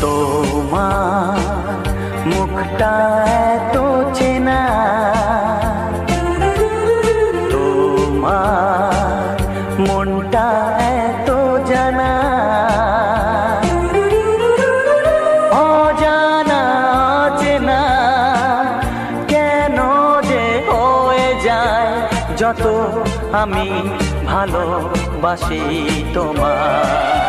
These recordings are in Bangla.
তোমা মুখটা তো চেনা। তোমা মনটা তো জানা। অজানা চেনা কেন যে হয়ে যায় যত আমি ভালোবাসি তোমার।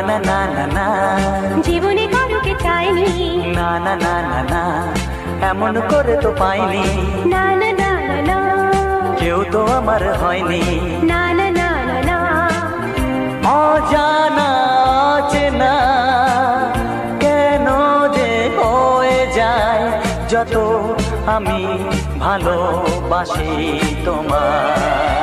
না না না না জীবনে কারোকে চাইনি না না না না না এমন করে তো পাইনি না না না না কেউ তো আমার হয়নি না না না না না অজানা চেনা কেন যে হয়ে যায় যত আমি ভালোবাসি তোমার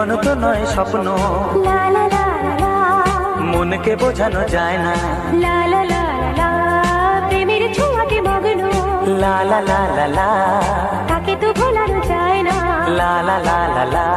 জীবন তো নয় স্বপ্ন মনকে বোঝানো যায় না প্রেমের ছোঁয়াতে মগ্ন লা লা লা লা লা তাকে তো ভোলানো যায় না লা লা লা লা লা